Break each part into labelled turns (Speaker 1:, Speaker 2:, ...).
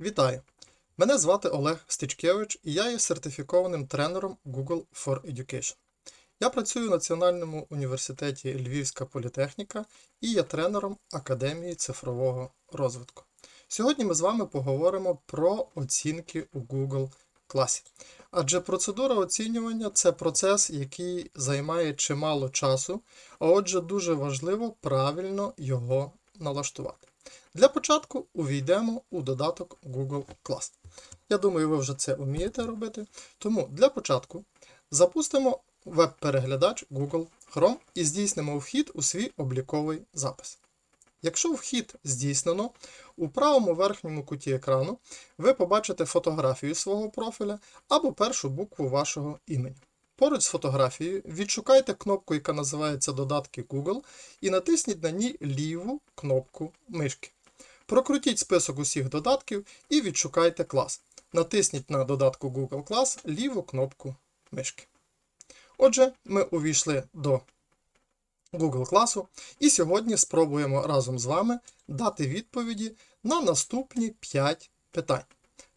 Speaker 1: Вітаю! Мене звати Олег Стичкевич і я є сертифікованим тренером Google for Education. Я працюю в Національному університеті Львівська політехніка і є тренером Академії цифрового розвитку. Сьогодні ми з вами поговоримо про оцінки у Google класі. Адже процедура оцінювання це процес, який займає чимало часу, а отже, дуже важливо правильно його налаштувати. Для початку увійдемо у додаток Google Class. Я думаю, ви вже це вмієте робити. Тому для початку запустимо веб-переглядач Google Chrome і здійснимо вхід у свій обліковий запис. Якщо вхід здійснено, у правому верхньому куті екрану ви побачите фотографію свого профіля або першу букву вашого імені. Поруч з фотографією відшукайте кнопку, яка називається Додатки Google, і натисніть на ній ліву кнопку мишки. Прокрутіть список усіх додатків і відшукайте клас. Натисніть на додатку Google Class ліву кнопку мишки. Отже, ми увійшли до Google класу і сьогодні спробуємо разом з вами дати відповіді на наступні 5 питань.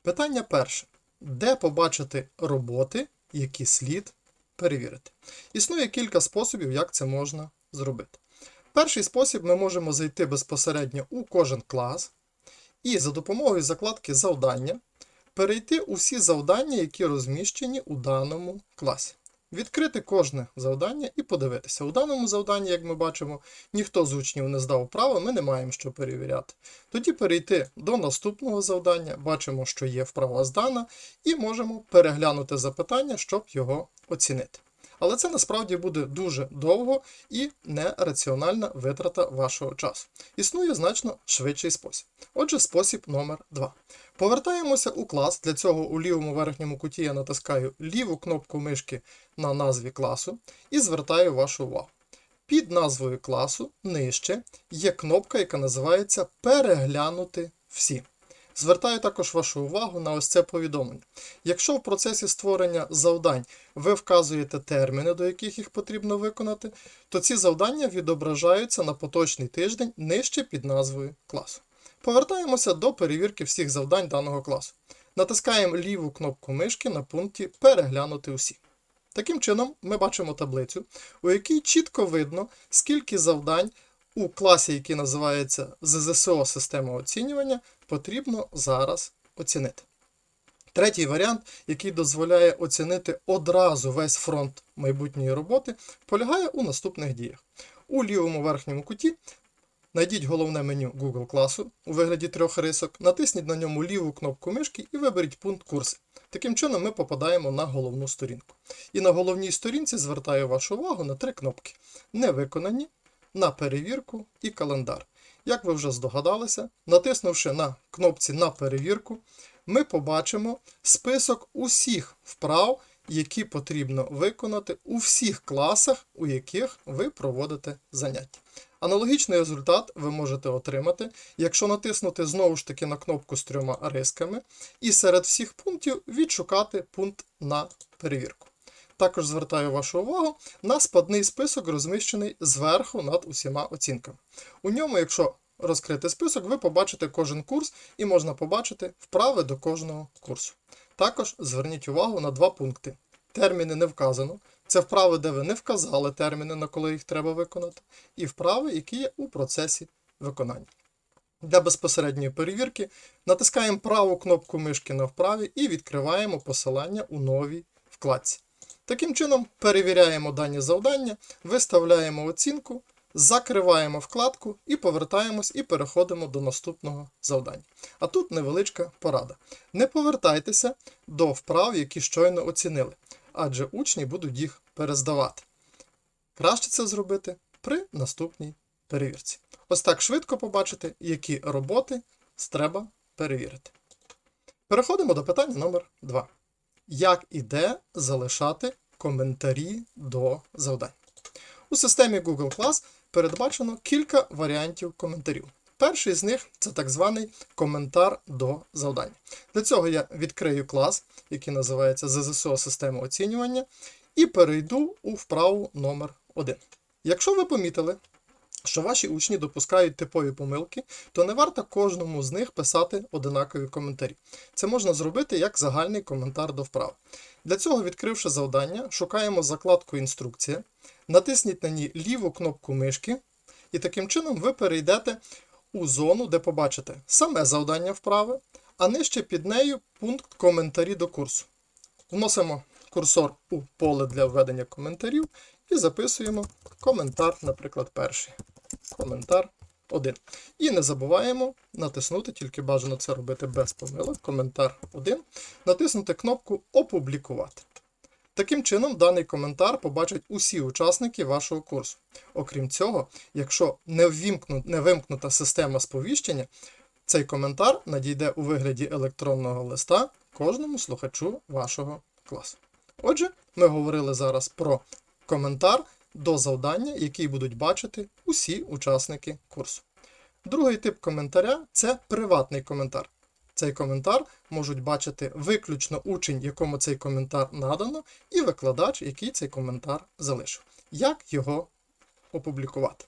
Speaker 1: Питання перше. Де побачити роботи, які слід перевірити? Існує кілька способів, як це можна зробити. Перший спосіб ми можемо зайти безпосередньо у кожен клас і за допомогою закладки завдання перейти у всі завдання, які розміщені у даному класі. Відкрити кожне завдання і подивитися. У даному завданні, як ми бачимо, ніхто з учнів не здав права, ми не маємо що перевіряти. Тоді перейти до наступного завдання, бачимо, що є вправа здана, і можемо переглянути запитання, щоб його оцінити. Але це насправді буде дуже довго і нераціональна витрата вашого часу. Існує значно швидший спосіб. Отже, спосіб номер 2. Повертаємося у клас. Для цього у лівому верхньому куті я натискаю ліву кнопку мишки на назві класу і звертаю вашу увагу. Під назвою класу нижче є кнопка, яка називається Переглянути всі. Звертаю також вашу увагу на ось це повідомлення. Якщо в процесі створення завдань ви вказуєте терміни, до яких їх потрібно виконати, то ці завдання відображаються на поточний тиждень нижче під назвою класу. Повертаємося до перевірки всіх завдань даного класу. Натискаємо ліву кнопку мишки на пункті Переглянути усі. Таким чином, ми бачимо таблицю, у якій чітко видно, скільки завдань у класі, який називається ЗЗСО система оцінювання, потрібно зараз оцінити. Третій варіант, який дозволяє оцінити одразу весь фронт майбутньої роботи, полягає у наступних діях. У лівому верхньому куті Найдіть головне меню Google класу у вигляді трьох рисок, натисніть на ньому ліву кнопку мишки і виберіть пункт курси. Таким чином ми попадаємо на головну сторінку. І на головній сторінці звертаю вашу увагу на три кнопки: Невиконані, на перевірку і календар. Як ви вже здогадалися, натиснувши на кнопці на перевірку, ми побачимо список усіх вправ, які потрібно виконати у всіх класах, у яких ви проводите заняття. Аналогічний результат ви можете отримати, якщо натиснути знову ж таки на кнопку з трьома рисками, і серед всіх пунктів відшукати пункт на перевірку. Також звертаю вашу увагу на спадний список, розміщений зверху над усіма оцінками. У ньому, якщо розкрити список, ви побачите кожен курс і можна побачити вправи до кожного курсу. Також зверніть увагу на два пункти. Терміни не вказано. Це вправи, де ви не вказали терміни, на коли їх треба виконати, і вправи, які є у процесі виконання. Для безпосередньої перевірки натискаємо праву кнопку мишки на вправі і відкриваємо посилання у новій вкладці. Таким чином, перевіряємо дані завдання, виставляємо оцінку, закриваємо вкладку і повертаємось і переходимо до наступного завдання. А тут невеличка порада. Не повертайтеся до вправ, які щойно оцінили, адже учні будуть їх перездавати. Краще це зробити при наступній перевірці. Ось так швидко побачити, які роботи треба перевірити. Переходимо до питання номер 2. Як і де залишати коментарі до завдань? У системі Google Class передбачено кілька варіантів коментарів. Перший з них це так званий коментар до завдання. Для цього я відкрию клас, який називається ЗЗСО система оцінювання, і перейду у вправу номер 1. Якщо ви помітили, що ваші учні допускають типові помилки, то не варто кожному з них писати одинакові коментарі. Це можна зробити як загальний коментар до вправ. Для цього, відкривши завдання, шукаємо закладку Інструкція, натисніть на ній ліву кнопку мишки, і таким чином ви перейдете у зону, де побачите саме завдання вправи, а нижче під нею пункт коментарі до курсу. Вносимо курсор у поле для введення коментарів і записуємо коментар, наприклад, перший. Коментар 1. І не забуваємо натиснути, тільки бажано це робити без помилок. Коментар 1. Натиснути кнопку Опублікувати. Таким чином, даний коментар побачать усі учасники вашого курсу. Окрім цього, якщо не, ввімкну, не вимкнута система сповіщення, цей коментар надійде у вигляді електронного листа кожному слухачу вашого класу. Отже, ми говорили зараз про коментар до завдання, який будуть бачити усі учасники курсу. Другий тип коментаря це приватний коментар. Цей коментар можуть бачити виключно учень, якому цей коментар надано, і викладач, який цей коментар залишив. Як його опублікувати?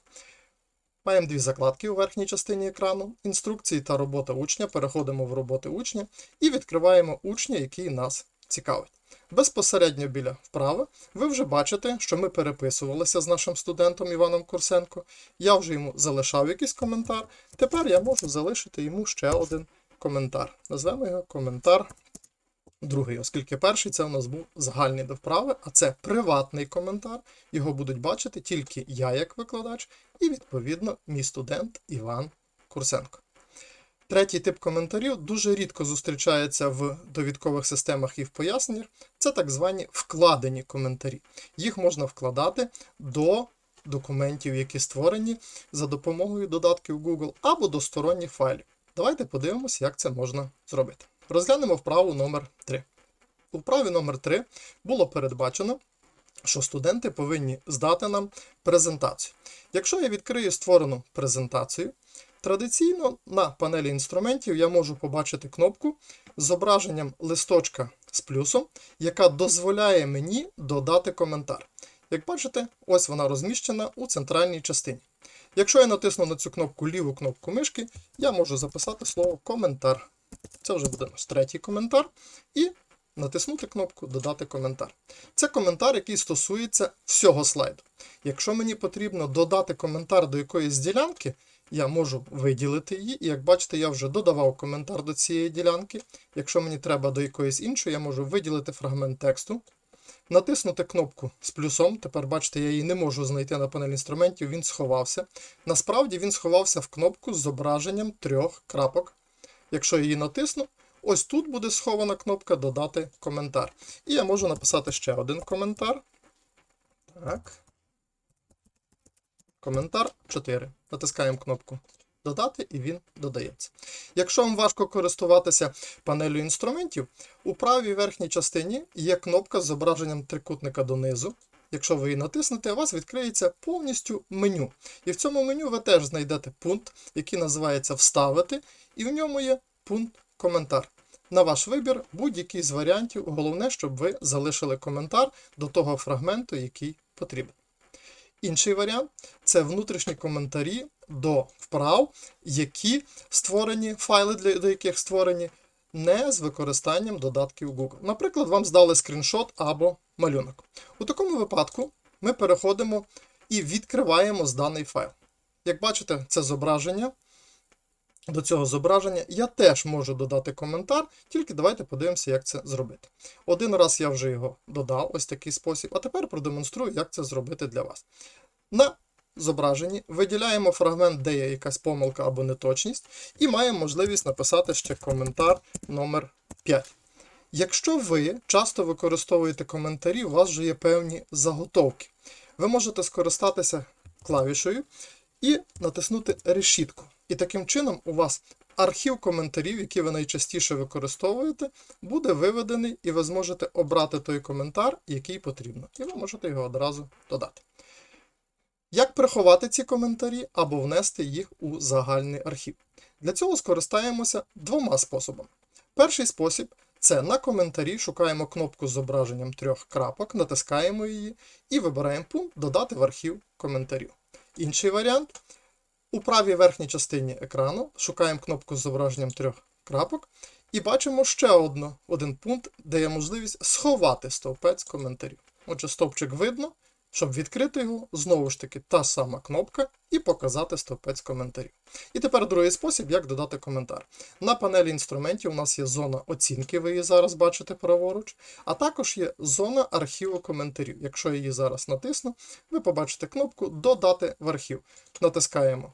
Speaker 1: Маємо дві закладки у верхній частині екрану: інструкції та робота учня. Переходимо в роботи учня і відкриваємо учня, який нас цікавить. Безпосередньо біля вправи ви вже бачите, що ми переписувалися з нашим студентом Іваном Курсенко. Я вже йому залишав якийсь коментар. Тепер я можу залишити йому ще один коментар. Назвемо його коментар другий, оскільки перший це у нас був загальний до вправи, а це приватний коментар. Його будуть бачити тільки я як викладач, і, відповідно, мій студент Іван Курсенко. Третій тип коментарів дуже рідко зустрічається в довідкових системах і в поясненнях. Це так звані вкладені коментарі. Їх можна вкладати до документів, які створені за допомогою додатків Google або до сторонніх файлів. Давайте подивимося, як це можна зробити. Розглянемо вправу номер 3 У вправі номер 3 було передбачено, що студенти повинні здати нам презентацію. Якщо я відкрию створену презентацію, Традиційно на панелі інструментів я можу побачити кнопку з зображенням листочка з плюсом, яка дозволяє мені додати коментар. Як бачите, ось вона розміщена у центральній частині. Якщо я натисну на цю кнопку ліву кнопку мишки, я можу записати слово коментар. Це вже буде наш третій коментар. І натиснути кнопку Додати коментар. Це коментар, який стосується всього слайду. Якщо мені потрібно додати коментар до якоїсь ділянки, я можу виділити її, і як бачите, я вже додавав коментар до цієї ділянки. Якщо мені треба до якоїсь іншої, я можу виділити фрагмент тексту, натиснути кнопку з плюсом. Тепер, бачите, я її не можу знайти на панелі інструментів, він сховався. Насправді він сховався в кнопку з зображенням трьох крапок. Якщо її натисну, ось тут буде схована кнопка Додати коментар. І я можу написати ще один коментар. Так. Коментар 4. Натискаємо кнопку Додати, і він додається. Якщо вам важко користуватися панелью інструментів, у правій верхній частині є кнопка з зображенням трикутника донизу. Якщо ви її натиснете, у вас відкриється повністю меню. І в цьому меню ви теж знайдете пункт, який називається Вставити, і в ньому є пункт Коментар. На ваш вибір будь-який з варіантів. Головне, щоб ви залишили коментар до того фрагменту, який потрібен. Інший варіант це внутрішні коментарі до вправ, які створені, файли, для, до яких створені, не з використанням додатків Google. Наприклад, вам здали скріншот або малюнок. У такому випадку ми переходимо і відкриваємо зданий файл. Як бачите, це зображення. До цього зображення я теж можу додати коментар, тільки давайте подивимося, як це зробити. Один раз я вже його додав, ось такий спосіб, а тепер продемонструю, як це зробити для вас. На зображенні виділяємо фрагмент, де є якась помилка або неточність, і маємо можливість написати ще коментар номер 5. Якщо ви часто використовуєте коментарі, у вас вже є певні заготовки. Ви можете скористатися клавішою і натиснути решітку. І таким чином у вас архів коментарів, які ви найчастіше використовуєте, буде виведений, і ви зможете обрати той коментар, який потрібно. І ви можете його одразу додати. Як приховати ці коментарі або внести їх у загальний архів? Для цього скористаємося двома способами. Перший спосіб це на коментарі шукаємо кнопку з зображенням трьох крапок, натискаємо її і вибираємо пункт Додати в архів коментарів. Інший варіант. У правій верхній частині екрану шукаємо кнопку з зображенням трьох крапок і бачимо ще одно, один пункт, де є можливість сховати стовпець коментарів. Отже, стовпчик видно, щоб відкрити його, знову ж таки, та сама кнопка і показати стовпець коментарів. І тепер другий спосіб, як додати коментар. На панелі інструментів у нас є зона оцінки, ви її зараз бачите праворуч, а також є зона архіву коментарів. Якщо я її зараз натисну, ви побачите кнопку Додати в архів. Натискаємо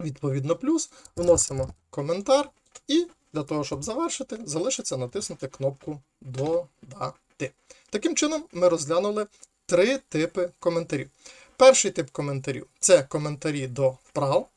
Speaker 1: відповідно плюс, вносимо коментар і для того, щоб завершити, залишиться натиснути кнопку Додати. Таким чином, ми розглянули три типи коментарів. Перший тип коментарів це коментарі до вправ.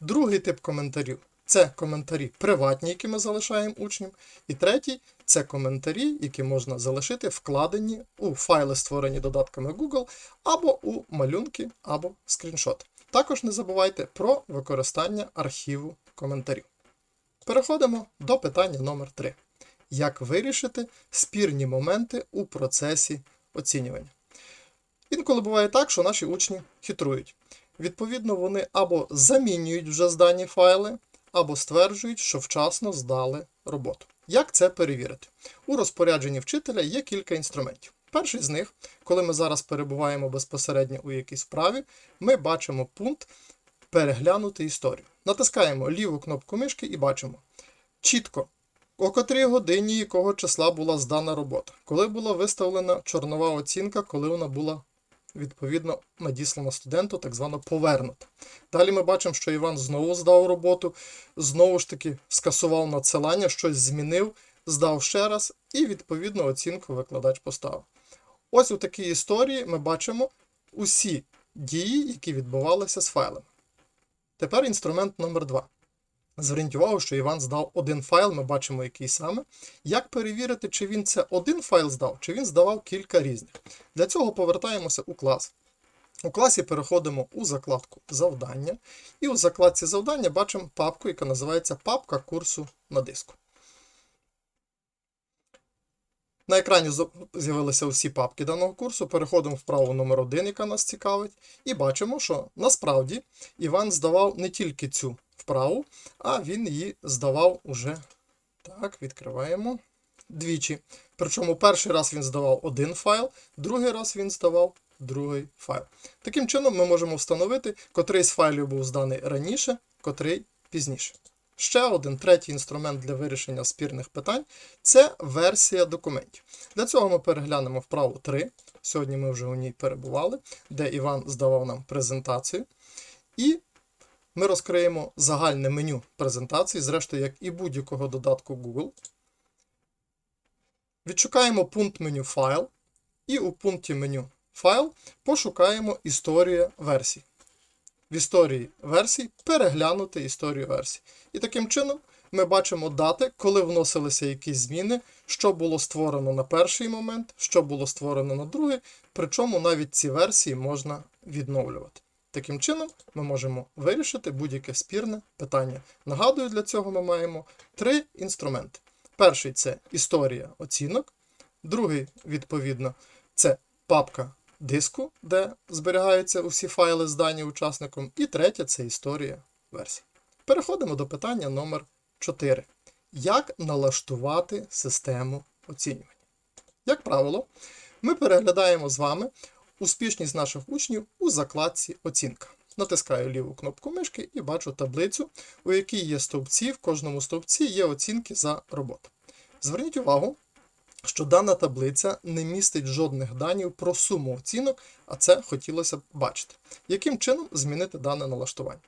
Speaker 1: Другий тип коментарів це коментарі приватні, які ми залишаємо учням. І третій це коментарі, які можна залишити вкладені у файли, створені додатками Google, або у малюнки, або скріншот. Також не забувайте про використання архіву коментарів. Переходимо до питання номер 3. Як вирішити спірні моменти у процесі оцінювання? Інколи буває так, що наші учні хитрують. Відповідно, вони або замінюють вже здані файли, або стверджують, що вчасно здали роботу. Як це перевірити? У розпорядженні вчителя є кілька інструментів. Перший з них, коли ми зараз перебуваємо безпосередньо у якійсь вправі, ми бачимо пункт Переглянути історію. Натискаємо ліву кнопку мишки і бачимо чітко, о котрій годині якого числа була здана робота, коли була виставлена чорнова оцінка, коли вона була відповідно надіслана студенту, так звано повернута. Далі ми бачимо, що Іван знову здав роботу, знову ж таки скасував надсилання, щось змінив, здав ще раз, і відповідно оцінку викладач поставив. Ось у такій історії ми бачимо усі дії, які відбувалися з файлами. Тепер інструмент номер 2. Зверніть увагу, що Іван здав один файл, ми бачимо, який саме. Як перевірити, чи він це один файл здав, чи він здавав кілька різних. Для цього повертаємося у клас. У класі переходимо у закладку завдання. І у закладці завдання бачимо папку, яка називається папка курсу на диску. На екрані з'явилися усі папки даного курсу. Переходимо в вправу номер 1 яка нас цікавить, і бачимо, що насправді Іван здавав не тільки цю вправу, а він її здавав уже. Так, відкриваємо двічі. Причому перший раз він здавав один файл, другий раз він здавав другий файл. Таким чином, ми можемо встановити, котрий з файлів був зданий раніше, котрий пізніше. Ще один третій інструмент для вирішення спірних питань це версія документів. Для цього ми переглянемо вправу 3. Сьогодні ми вже у ній перебували, де Іван здавав нам презентацію. І ми розкриємо загальне меню презентації, зрештою, як і будь-якого додатку Google. Відшукаємо пункт меню файл. І у пункті меню файл пошукаємо історія версій в історії версій переглянути історію версій. І таким чином ми бачимо дати, коли вносилися якісь зміни, що було створено на перший момент, що було створено на другий, причому навіть ці версії можна відновлювати. Таким чином, ми можемо вирішити будь-яке спірне питання. Нагадую, для цього ми маємо три інструменти. Перший це історія оцінок, другий, відповідно, це папка диску, де зберігаються усі файли, здані учасником. І третє це історія версій. Переходимо до питання номер 4. Як налаштувати систему оцінювання? Як правило, ми переглядаємо з вами успішність наших учнів у закладці Оцінка. Натискаю ліву кнопку мишки і бачу таблицю, у якій є стовпці, в кожному стовпці є оцінки за роботу. Зверніть увагу, що дана таблиця не містить жодних данів про суму оцінок, а це хотілося б бачити. Яким чином змінити дане налаштування?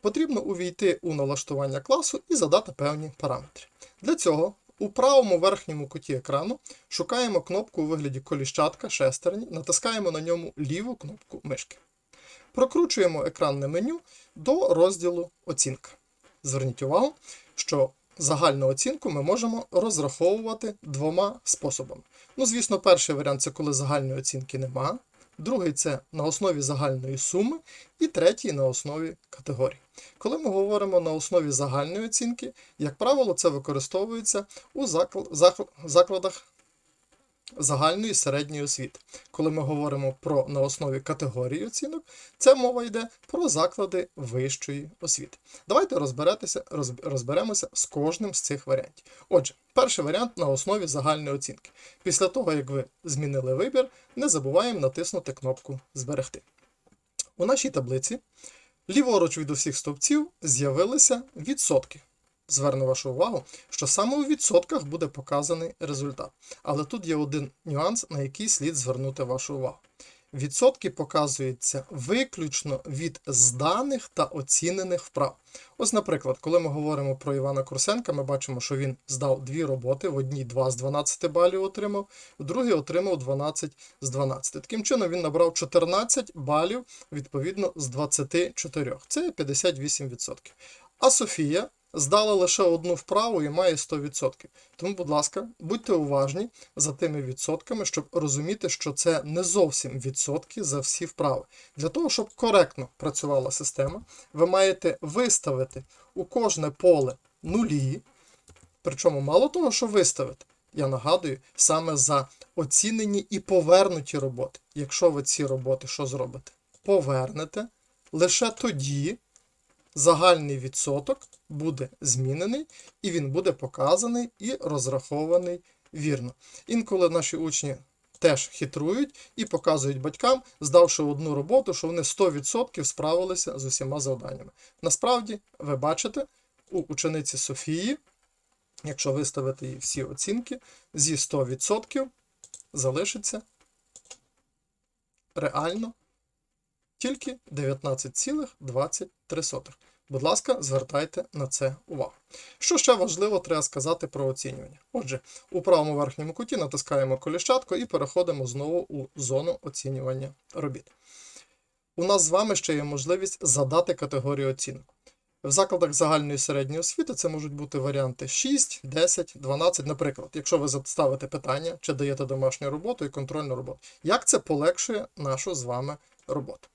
Speaker 1: Потрібно увійти у налаштування класу і задати певні параметри. Для цього у правому верхньому куті екрану шукаємо кнопку у вигляді коліщатка шестерні, натискаємо на ньому ліву кнопку мишки. Прокручуємо екранне меню до розділу Оцінка. Зверніть увагу, що загальну оцінку ми можемо розраховувати двома способами. Ну, звісно, перший варіант це коли загальної оцінки нема. Другий це на основі загальної суми, і третій на основі категорій. Коли ми говоримо на основі загальної оцінки, як правило, це використовується у закладах загальної середньої освіти. Коли ми говоримо про на основі категорії оцінок, це мова йде про заклади вищої освіти. Давайте розберетеся, розберемося з кожним з цих варіантів. Отже, перший варіант на основі загальної оцінки. Після того, як ви змінили вибір, не забуваємо натиснути кнопку Зберегти. У нашій таблиці ліворуч від усіх стовпців з'явилися відсотки. Зверну вашу увагу, що саме у відсотках буде показаний результат. Але тут є один нюанс, на який слід звернути вашу увагу. Відсотки показуються виключно від зданих та оцінених вправ. Ось, наприклад, коли ми говоримо про Івана Курсенка, ми бачимо, що він здав дві роботи, в одній 2 з 12 балів отримав, в другій отримав 12 з 12. Таким чином він набрав 14 балів відповідно з 24. Це 58%. А Софія здала лише одну вправу і має 100%. Тому, будь ласка, будьте уважні за тими відсотками, щоб розуміти, що це не зовсім відсотки за всі вправи. Для того, щоб коректно працювала система, ви маєте виставити у кожне поле нулі. Причому мало того, що виставити, я нагадую, саме за оцінені і повернуті роботи. Якщо ви ці роботи що зробите? Повернете, лише тоді загальний відсоток буде змінений, і він буде показаний і розрахований вірно. Інколи наші учні теж хитрують і показують батькам, здавши одну роботу, що вони 100% справилися з усіма завданнями. Насправді, ви бачите, у учениці Софії, якщо виставити їй всі оцінки, зі 100% залишиться реально тільки 19,23. Будь ласка, звертайте на це увагу. Що ще важливо, треба сказати про оцінювання. Отже, у правому верхньому куті натискаємо коліщатку і переходимо знову у зону оцінювання робіт. У нас з вами ще є можливість задати категорію оцінок. В закладах загальної середньої освіти це можуть бути варіанти 6, 10, 12. Наприклад, якщо ви ставите питання, чи даєте домашню роботу і контрольну роботу, як це полегшує нашу з вами роботу.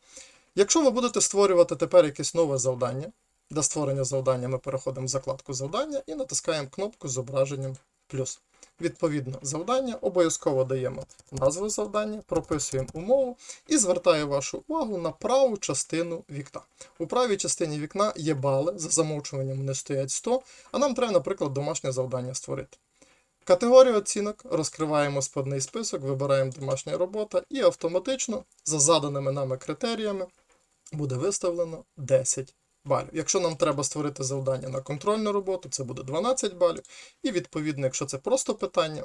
Speaker 1: Якщо ви будете створювати тепер якесь нове завдання, для створення завдання ми переходимо в закладку завдання і натискаємо кнопку з зображенням плюс. Відповідно, завдання обов'язково даємо назву завдання, прописуємо умову і звертаю вашу увагу на праву частину вікна. У правій частині вікна є бали, за замовчуванням вони стоять 100, а нам треба, наприклад, домашнє завдання створити. Категорію оцінок розкриваємо складний список, вибираємо домашня робота і автоматично за заданими нами критеріями буде виставлено 10 балів. Якщо нам треба створити завдання на контрольну роботу, це буде 12 балів. І відповідно, якщо це просто питання,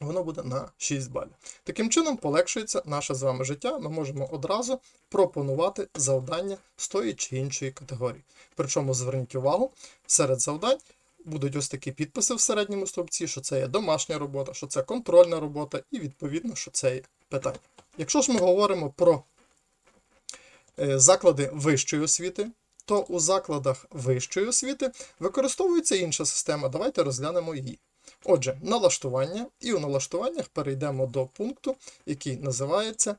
Speaker 1: воно буде на 6 балів. Таким чином полегшується наше з вами життя. Ми можемо одразу пропонувати завдання з тої чи іншої категорії. Причому зверніть увагу, серед завдань будуть ось такі підписи в середньому стовпці, що це є домашня робота, що це контрольна робота, і відповідно, що це є питання. Якщо ж ми говоримо про заклади вищої освіти, то у закладах вищої освіти використовується інша система. Давайте розглянемо її. Отже, налаштування, і у налаштуваннях перейдемо до пункту, який називається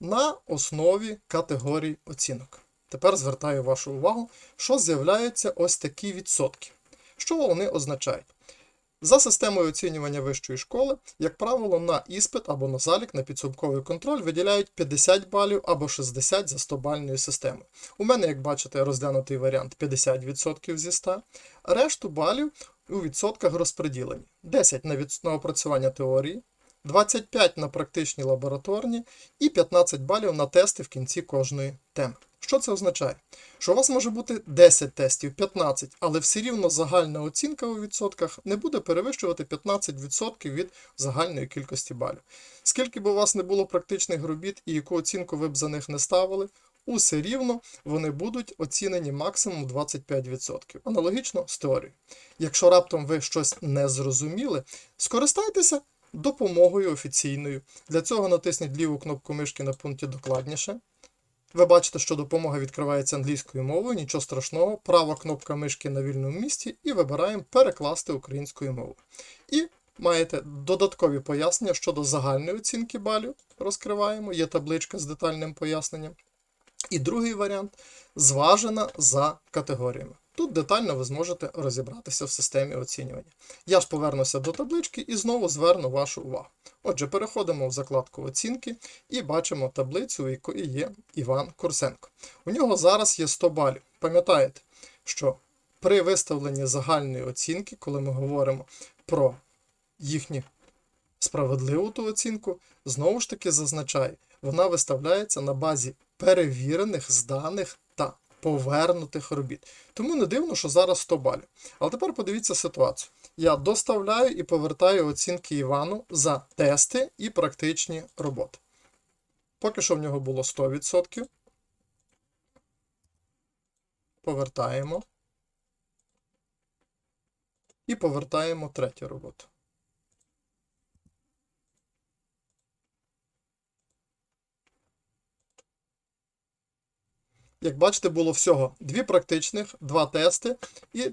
Speaker 1: на основі категорій оцінок. Тепер звертаю вашу увагу, що з'являються ось такі відсотки. Що вони означають? За системою оцінювання вищої школи, як правило, на іспит або на залік на підсумковий контроль виділяють 50 балів або 60 за 100 бальною системою. У мене, як бачите, розглянутий варіант 50% зі 100, решту балів у відсотках розподілені. 10 на, від... на опрацювання теорії, 25 на практичні лабораторні і 15 балів на тести в кінці кожної теми. Що це означає? Що у вас може бути 10 тестів, 15, але все рівно загальна оцінка у відсотках не буде перевищувати 15% від загальної кількості балів. Скільки б у вас не було практичних робіт і яку оцінку ви б за них не ставили, усе рівно вони будуть оцінені максимум 25%. Аналогічно з теорією. Якщо раптом ви щось не зрозуміли, скористайтеся допомогою офіційною. Для цього натисніть ліву кнопку мишки на пункті Докладніше. Ви бачите, що допомога відкривається англійською мовою, нічого страшного. Права кнопка мишки на вільному місці і вибираємо перекласти українською мовою. І маєте додаткові пояснення щодо загальної оцінки балів. Розкриваємо, є табличка з детальним поясненням. І другий варіант зважена за категоріями. Тут детально ви зможете розібратися в системі оцінювання. Я ж повернуся до таблички і знову зверну вашу увагу. Отже, переходимо в закладку оцінки і бачимо таблицю, у якої є Іван Курсенко. У нього зараз є 100 балів. Пам'ятаєте, що при виставленні загальної оцінки, коли ми говоримо про їхню справедливу ту оцінку, знову ж таки зазначаю, вона виставляється на базі перевірених, зданих повернутих робіт. Тому не дивно, що зараз 100 балів. Але тепер подивіться ситуацію. Я доставляю і повертаю оцінки Івану за тести і практичні роботи. Поки що в нього було 100%. Повертаємо. І повертаємо третю роботу. Як бачите, було всього дві практичних, два тести і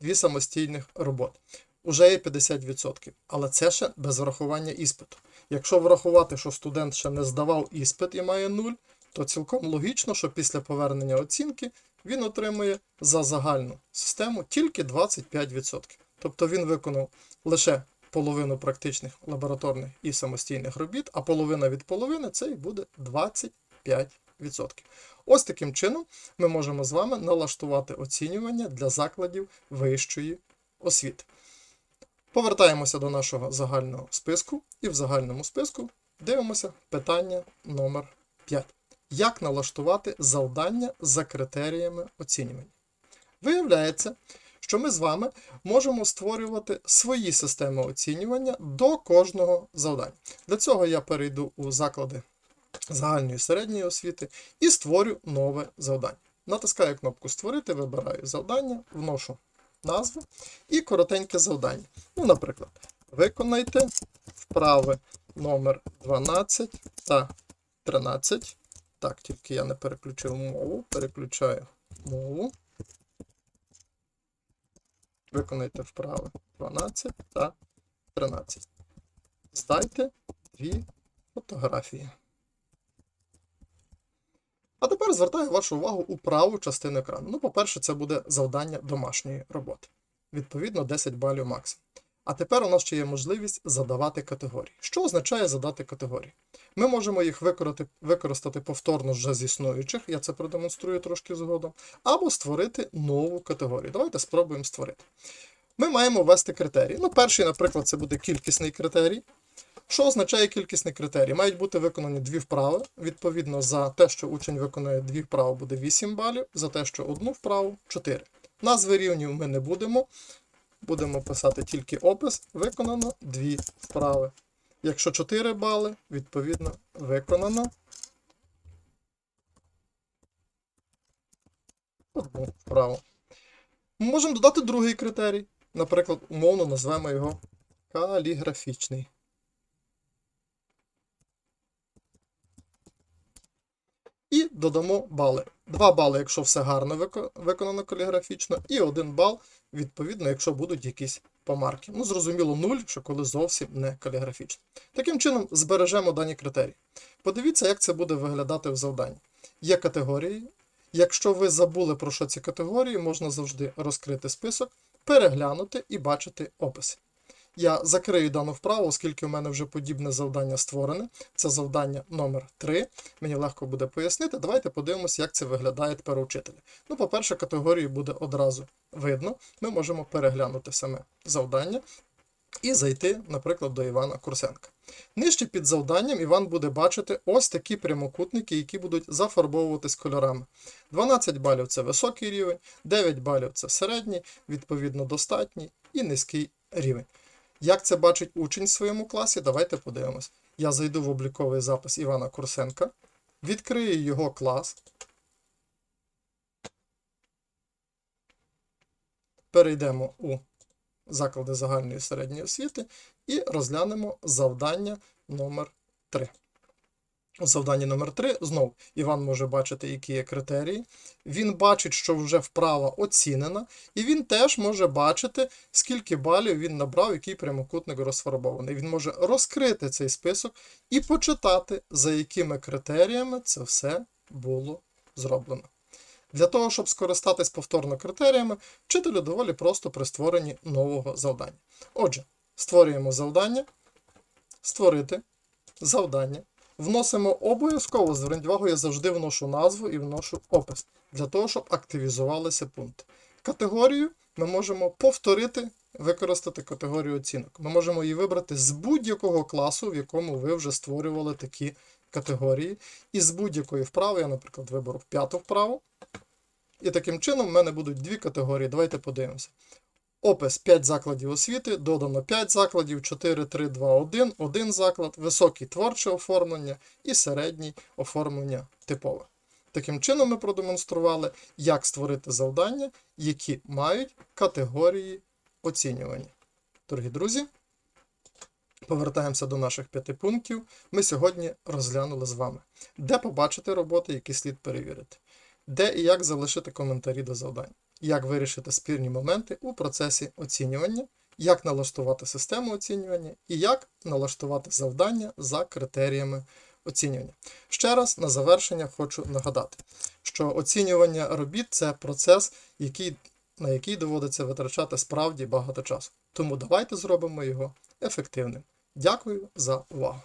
Speaker 1: дві самостійних роботи. Уже є 50%. Але це ще без врахування іспиту. Якщо врахувати, що студент ще не здавав іспит і має 0, то цілком логічно, що після повернення оцінки він отримує за загальну систему тільки 25%. Тобто він виконав лише половину практичних лабораторних і самостійних робіт, а половина від половини це і буде 25%. Ось таким чином ми можемо з вами налаштувати оцінювання для закладів вищої освіти. Повертаємося до нашого загального списку, і в загальному списку дивимося питання номер 5. Як налаштувати завдання за критеріями оцінювання? Виявляється, що ми з вами можемо створювати свої системи оцінювання до кожного завдання. Для цього я перейду у заклади загальної середньої освіти і створю нове завдання. Натискаю кнопку Створити, вибираю завдання, вношу назву і коротеньке завдання. Ну, наприклад, виконайте вправи номер 12 та 13. Так, тільки я не переключив мову, переключаю мову. Виконайте вправи 12 та 13. Здайте дві фотографії. Звертаю вашу увагу у праву частину екрану. Ну, по-перше, це буде завдання домашньої роботи. Відповідно, 10 балів максимум. А тепер у нас ще є можливість задавати категорії. Що означає задати категорії? Ми можемо їх використати, використати повторно вже з існуючих, я це продемонструю трошки згодом, або створити нову категорію. Давайте спробуємо створити. Ми маємо ввести критерії. Ну, перший, наприклад, це буде кількісний критерій. Що означає кількісний критерій? Мають бути виконані дві вправи. Відповідно, за те, що учень виконує дві вправи, буде 8 балів, за те, що одну вправу 4. Назви рівнів ми не будемо. Будемо писати тільки опис. Виконано дві вправи. Якщо 4 бали, відповідно, виконано одну вправу. Ми можемо додати другий критерій. Наприклад, умовно назвемо його каліграфічний. І додамо бали. 2 бали, якщо все гарно виконано каліграфічно, і 1 бал, відповідно, якщо будуть якісь помарки. Ну, зрозуміло, 0, що коли зовсім не каліграфічно. Таким чином, збережемо дані критерії. Подивіться, як це буде виглядати в завданні. Є категорії. Якщо ви забули про що ці категорії, можна завжди розкрити список, переглянути і бачити описи. Я закрию дану вправу, оскільки у мене вже подібне завдання створене. Це завдання номер 3 Мені легко буде пояснити. Давайте подивимося, як це виглядає тепер учителя. Ну, по-перше, категорії буде одразу видно. Ми можемо переглянути саме завдання і зайти, наприклад, до Івана Курсенка. Нижче під завданням Іван буде бачити ось такі прямокутники, які будуть зафарбовуватись кольорами. 12 балів це високий рівень, 9 балів це середній, відповідно достатній і низький рівень. Як це бачить учень в своєму класі, давайте подивимось. Я зайду в обліковий запис Івана Курсенка, відкрию його клас. Перейдемо у заклади загальної середньої освіти і розглянемо завдання номер 3 у завданні номер 3 знов Іван може бачити, які є критерії. Він бачить, що вже вправа оцінена, і він теж може бачити, скільки балів він набрав, який прямокутник розфарбований. Він може розкрити цей список і почитати, за якими критеріями це все було зроблено. Для того, щоб скористатись повторно критеріями, вчителю доволі просто при створенні нового завдання. Отже, створюємо завдання, створити завдання. Вносимо обов'язково, зверніть увагу, я завжди вношу назву і вношу опис, для того, щоб активізувалися пункти. Категорію ми можемо повторити, використати категорію оцінок. Ми можемо її вибрати з будь-якого класу, в якому ви вже створювали такі категорії. І з будь-якої вправи, я, наприклад, виберу п'яту вправу. І таким чином в мене будуть дві категорії. Давайте подивимося. Опис 5 закладів освіти, додано 5 закладів, 4, 3, 2, 1, 1 заклад, високий творче оформлення і середній оформлення типове. Таким чином ми продемонстрували, як створити завдання, які мають категорії оцінювання. Дорогі друзі, повертаємося до наших п'яти пунктів. Ми сьогодні розглянули з вами, де побачити роботи, які слід перевірити, де і як залишити коментарі до завдань, як вирішити спірні моменти у процесі оцінювання, як налаштувати систему оцінювання і як налаштувати завдання за критеріями оцінювання. Ще раз на завершення хочу нагадати, що оцінювання робіт це процес, який, на який доводиться витрачати справді багато часу. Тому давайте зробимо його ефективним. Дякую за увагу!